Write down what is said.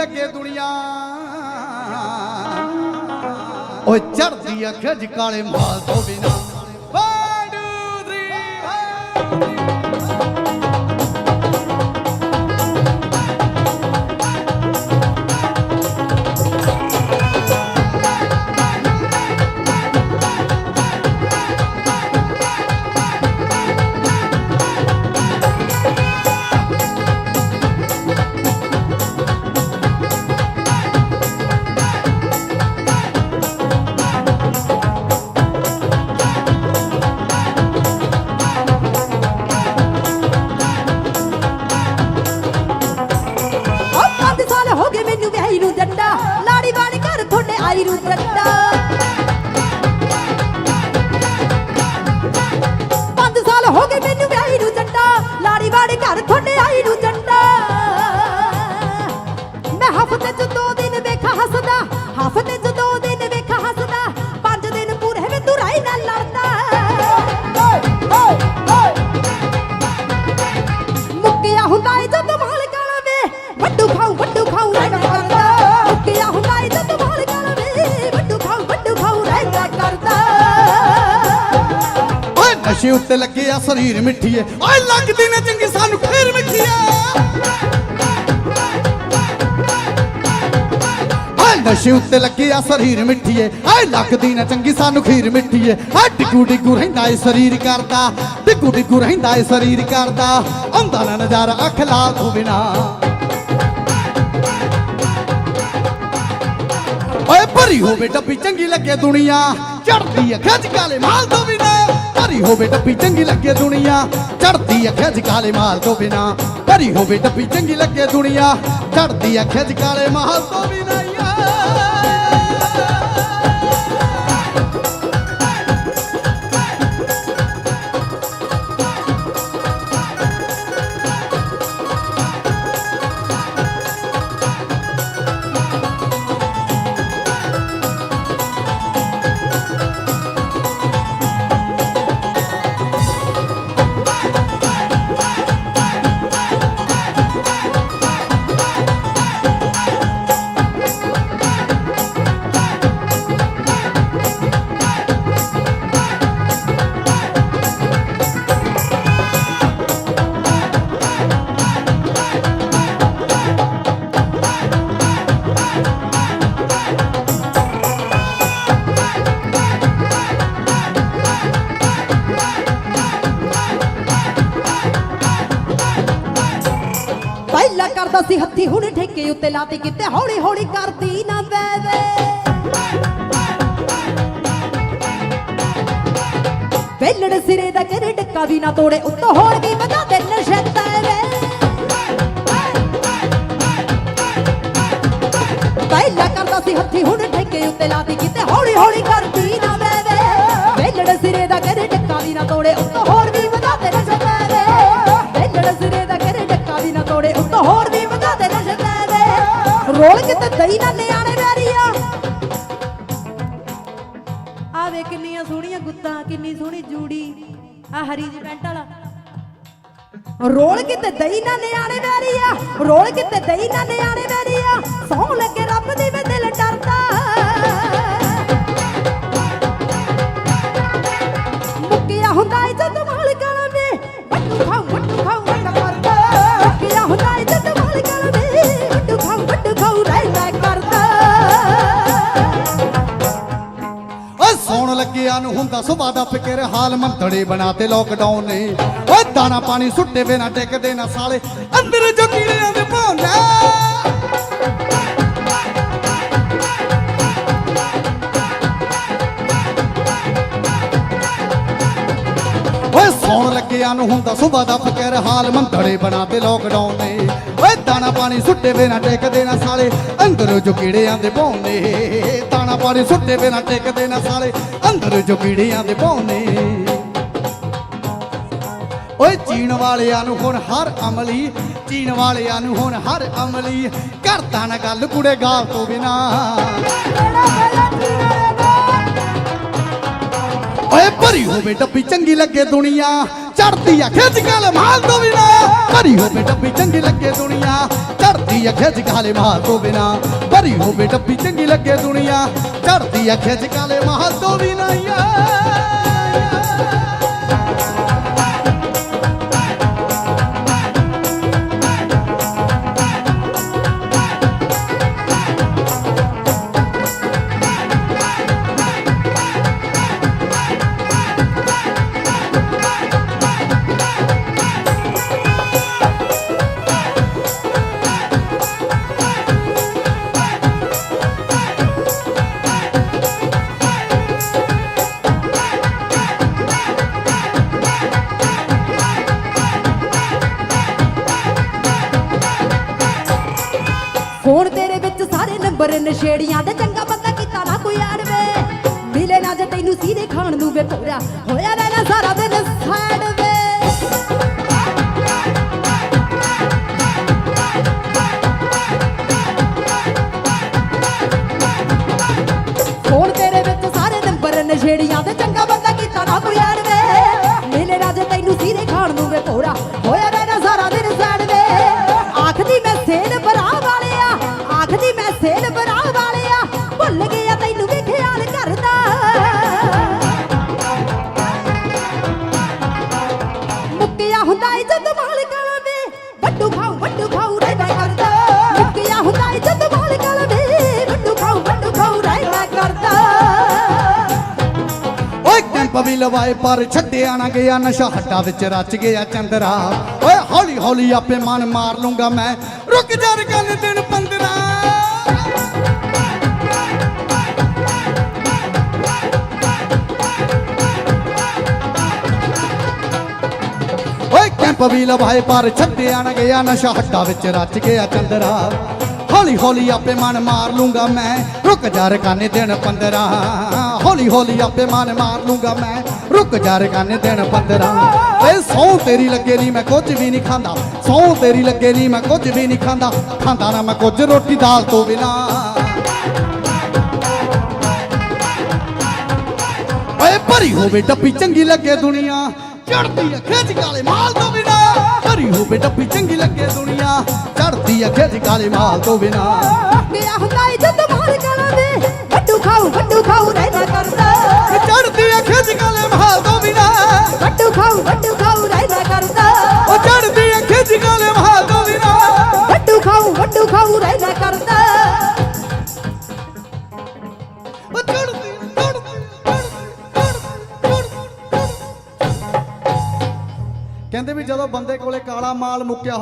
ਲੱਗੇ ਦੁਨੀਆ। ਓਏ ਚੜਦੀ ਅੱਖ ਜ ਕਾਲੇ ਮਾਲ ਤੋਂ ਬਿਨਾ। ਹੋ ਵਿਆਹੀ ਨੂੰ ਜੱਟਾ ਲਾੜੀ ਬਾੜੀ ਘਰ ਤੁਹਾਡੇ ਆਈ ਨੂੰ ਜੱਟਾ ਪੰਜ ਸਾਲ ਹੋ ਗਏ ਮੈਨੂੰ ਵਿਆਹੀ ਨੂੰ ਜੱਟਾ ਲਾੜੀ ਬਾੜੀ ਘਰ ਤੁਹਾਡੇ ਆਈ ਨੂੰ ਜੱਟਾ ਮੈਂ ਹਫ਼ਤੇ ਚ ਦੋ ਦਿਨ ਵੇਖਾ ਹੱਸਦਾ, ਹਫ਼ਤੇ ਓਏ ਨਸ਼ੇ ਉੱਤੇ ਲੱਗੇ ਆ, ਸਰੀਰ ਮਿੱਠੀਏ। ਓਏ, ਲੱਗਦੀ ਨੇ ਚੰਗੀ, ਸਾਨੂੰ ਫੇਰ ਮਿੱਠੀਏ। ਨਸ਼ੇ ਉੱਤੇ ਲੱਗੇ ਆ, ਸਰੀਰ ਮਿੱਠੀਏ। ਓਏ, ਲੱਗਦੀ ਨਾ ਚੰਗੀ, ਸਾਨੂੰ ਖੀਰ ਮਿੱਠੀਏ। ਓ ਡਿੱਗੂ ਡਿੱਗੂ ਰਹਿੰਦਾ ਏ ਸਰੀਰ ਕਰਦਾ। ਡਿੱਗੂ ਡਿੱਗੂ ਰਹਿੰਦਾ ਏ ਸਰੀਰ ਕਰਦਾ। ਆਉਂਦਾ ਨਾ ਨਜ਼ਾਰਾ ਅੱਖ ਲਾਲ ਤੋਂ ਬਿਨਾ। ਓਏ, ਭਰੀ ਹੋਵੇ ਡੱਬੀ, ਚੰਗੀ ਲੱਗੇ ਦੁਨੀਆ। ਚੜਦੀ ਅੱਖਾਂ 'ਚ ਕਾਲੇ ਮਾਲ ਤੋਂ ਬਿਨਾ। ਭਰੀ ਹੋਵੇ ਡੱਬੀ ਚੰਗੀ ਲੱਗੇ ਦੁਨੀਆ। ਚੜਦੀ ਅੱਖਾਂ 'ਚ ਕਾਲੇ ਮਾਲ ਤੋਂ ਬਿਨਾ। ਭਰੀ ਹੋਵੇ ਡੱਬੀ ਚੰਗੀ ਲੱਗੇ ਦੁਨੀਆ। ਚੜਦੀ ਅੱਖਾਂ 'ਚ ਕਾਲੇ ਮਾਲ ਤੋਂ ਬਿਨਾ। ਸੀ ਠੇਕੇ ਉੱਤੇ ਲਾਤੀ ਕਿਤੇ ਹੌਲੀ ਹੌਲੀ ਕਰਦੀ ਨਾ ਵੇ ਵੇਲੜ ਸਿਰੇ ਦਾ ਕਰ ਡੱਕਾ ਵੀ ਨਾ ਤੋੜੇ, ਉੱਤੋਂ ਹੋਰ ਵੀ ਵਧਾ ਦੇ ਨਸ਼ਤਾ ਵੇ। ਪਹਿਲਾਂ ਕਰਦਾ ਸੀ ਹੱਥੀ, ਹੁਣ ਠੇਕੇ ਉੱਤੇ ਲਾਤੀ ਕਿਤੇ ਹੌਲੀ ਹੌਲੀ ਕਰਦੀ ਨਾ ਵੇ ਵੇਲੜ ਸਿਰੇ ਦਾ ਕਰ ਡੱਕਾ ਵੀ ਨਾ ਤੋੜੇ, ਉੱਤੋਂ ਹੋਰ ਵੀ ਵਧਾ ਦੇ ਨਸ਼ਤਾ ਵੇ। ਵੇਲੜ ਸਿਰੇ ਦਾ ਕਰ ਡੱਕਾ ਵੀ ਨਾ ਤੋੜੇ, ਉੱਤੋਂ ਹੋਰ ਵੀ ਵੇ ਰੋਲ ਕਿਤੇ ਨਿਆਣੇ ਵੈਰੀਆ ਆ। ਵੇ ਕਿੰਨੀਆਂ ਸੋਹਣੀਆਂ ਗੁੱਤਾਂ, ਕਿੰਨੀ ਸੋਹਣੀ ਜੂੜੀ। ਆ ਹਰੀ ਜੀ ਪੈਂਟ ਵਾਲਾ। ਰੋਲ ਕਿਤੇ ਦਹੀਂ ਨਾ ਨਿਆਣੇ ਆ। ਰੋਲ ਕਿਤੇ ਦਈ ਨਾ ਨਿਆਣੇ ਆ। ਸੌ ਲੱਗੇ ਹੁੰਦਾ ਸੁਬਾ ਦਾ ਫਿਕਰ, ਹਾਲ ਮੰਤੜੇ ਬਣਾਤੇ ਲੋਕਡਾਊਨ ਨੇ। ਓਏ ਦਾਣਾ ਪਾਣੀ ਸੁੱਟੇ ਬਿਨਾ ਟਿਕਦੇ ਨਾ ਸਾਲੇ। ਅੰਦਰ ਜੋ ਕੀੜਿਆਂ ਦੇ ਭੌਂਦਾ ਸੌਣ ਲੱਗਿਆ ਨੂੰ ਹੁੰਦਾ ਸੁਬਾ ਦਾ ਫਿਕਰ, ਹਾਲ ਮੰਤੜੇ ਬਣਾਤੇ ਲੋਕਡਾਊਨ ਨੇ। ਓਏ, ਦਾਣਾ ਪਾਣੀ ਸੁੱਟੇ ਬਿਨਾ ਟਿਕਦੇ ਨਾ ਸਾਲੇ, ਅੰਦਰ ਜੋ ਕੀੜਿਆਂ ਦੇ ਭੌਂਦੇ ਦਾਣਾ ਪਾਣੀ ਸੁੱਟੇ ਬਿਨਾ ਟਿਕਦੇ ਨਾ ਸਾਲੇ, ਅੰਦਰ ਜੋ ਕੀੜਿਆਂ ਦੇ ਭੌਂਦੇ ਓਏ ਚੀਣ ਵਾਲਿਆਂ ਨੂੰ ਹੁਣ ਹਰ ਅਮਲੀ ਚੀਣ ਵਾਲਿਆਂ ਨੂੰ ਹੁਣ ਹਰ ਅਮਲੀ। ਕਰਦਾ ਨਾ ਗੱਲ ਕੁੜੇ ਗਾਲ ਤੋਂ ਬਿਨਾ। ਓਏ, ਭਰੀ ਹੋਵੇ ਡੱਬੀ ਚੰਗੀ ਲੱਗੇ ਦੁਨੀਆ। ਚੜਦੀ ਆ, ਖਿੱਚ ਕਾਲੇ ਮਾਲ ਤੋਂ ਬਿਨਾ। ਭਰੀ ਹੋਵੇ ਡੱਬੀ, ਚੰਗੀ ਲੱਗੇ ਦੁਨੀਆ। ਚੜਦੀ ਆ, ਖਿੱਚ ਕਾਲੇ ਮਾਲ ਤੋਂ ਬਿਨਾ। ਭਰੀ ਹੋਵੇ ਡੱਬੀ, ਚੰਗੀ ਲੱਗੇ ਦੁਨੀਆ। ਚੜਦੀ ਆ, ਖਿੱਚ ਕਾਲੇ ਮਾਲ ਤੋਂ ਬਿਨਾ ਯਾ ਫੋਨ ਤੇਰੇ ਵਿੱਚ ਸਾਰੇ ਨੰਬਰ ਨਸ਼ੇੜੀਆਂ ਦੇ, ਚੰਗਾ ਬੰਦਾ ਕੀਤਾ ਨਾ ਕੋਈ ਆੜਵੇ ਮਿਲੇ ਨਾ ਜੇ ਤੈਨੂੰ ਸੀਰੇ ਖਾਣ ਨੂੰ ਵੇ ਪੂਰਾ ਹੋਇਆ ਰਹਿਣਾ ਸਾਰਾ ਦਿਨ ਸਾਈਡ ਵੇ। ਫੋਨ ਤੇਰੇ ਵਿੱਚ ਸਾਰੇ ਨੰਬਰ ਨਸ਼ੇੜੀਆਂ ਦੇ, ਚੰਗਾ ਬੰਦਾ ਕੀਤਾ ਨਾ ਕੋਈ ਆੜਵੇ ਮਿਲੇ ਨਾ ਜੇ ਤੈਨੂੰ ਸੀਰੇ ਖਾਣ ਨੂੰ ਵੇ ਪੂਰਾ ਹੋਇਆ ਲਵਾਏ ਪਰ ਛੱਡਿਆ ਨਾ ਗਿਆ, ਨਸ਼ਾ ਹੱਟਾ ਵਿੱਚ ਰਚ ਗਿਆ ਚੰਦਰਾ। ਓਏ ਹੌਲੀ ਹੌਲੀ ਆਪੇ ਮਨ ਮਾਰ ਲੂੰਗਾ ਮੈਂ। ਰੁਕ ਜਾ ਰਕਨ ਦਿਨ 15 ਕੈਂਪ ਵੀ ਲਵਾਏ ਪਰ ਛੱਡਿਆ ਨਾ ਗਿਆ, ਨਸ਼ਾ ਹੱਟਾ ਵਿੱਚ ਰਚ ਗਿਆ ਚੰਦਰਾ। ਹੌਲੀ ਹੌਲੀ ਆਪੇ ਮਨ ਮਾਰ ਲੂੰਗਾ ਮੈਂ। ਰੁਕ ਜਾ ਰਕਾਨੇ ਦਿਨ 15 ਹੌਲੀ ਹੌਲੀ ਆਪੇ ਮਨ ਮਾਰ ਲੂੰਗਾ ਮੈਂ। ਰੁਕ ਜਾ ਰਕਾਨੇ ਦਿਨ 15 ਏ ਸੌ ਤੇਰੀ ਲੱਗੇ ਨਹੀਂ ਮੈਂ ਕੁਝ ਵੀ ਨਹੀਂ ਖਾਂਦਾ। ਸੌ ਤੇਰੀ ਲੱਗੇ ਨਹੀਂ ਮੈਂ ਕੁਝ ਵੀ ਨਹੀਂ ਖਾਂਦਾ। ਖਾਂਦਾ ਨਾ ਮੈਂ ਕੁਝ ਰੋਟੀ ਦਾਲ ਤੋਂ ਬਿਨਾ। ਓਏ, ਭਰੀ ਹੋਵੇ ਟੱਪੀ ਚੰਗੀ ਲੱਗੇ ਦੁਨੀਆ। ਚੜਦੀ ਆ ਖਿੱਚ ਕਾਲੇ ਮਾਲ ਤੋਂ ਬਿਨਾ। ਭਰੀ ਹੋਵੇ ਡੱਬੀ ਚੰਗੀ ਲੱਗੇ ਦੁਨੀਆ। ਚੜਦੀ ਆ ਖਿੱਚ ਕਾਲੇ ਮਾਲ ਤੋਂ ਬਿਨਾ। ਮੇਰਾ ਹੁੰਦਾ ਏ ਜਦ ਮਾਲ ਕਾਲਾ ਖਾਉ ਵੱਡੂ ਖਾਉ ਰਹਿਣਾ ਕਰਦਾ। ਚੜਦੀ ਆ ਖਿੱਚ ਕਾਲੇ ਮਾਲ ਤੋਂ ਬਿਨਾ। ਵੱਡੂ ਖਾਉ ਵੱਡੂ ਖਾਉ ਰਹਿਣਾ ਕਰਦਾ। ਉਹ ਚੜਦੀ ਆ ਖਿੱਚ ਕਾਲੇ ਮਾਲ ਤੋਂ ਬਿਨਾ। ਵੱਡੂ ਖਾਉ ਵੱਡੂ ਖਾਉ ਰਹਿਣਾ ਕਰਦਾ। ਉਹ ਚੜਦੀ ਕਹਿੰਦੇ ਵੀ ਜਦੋਂ ਬੰਦੇ ਕੋਲੇ ਕਾਲਾ ਮਾਲ ਮੁੱਕਿਆ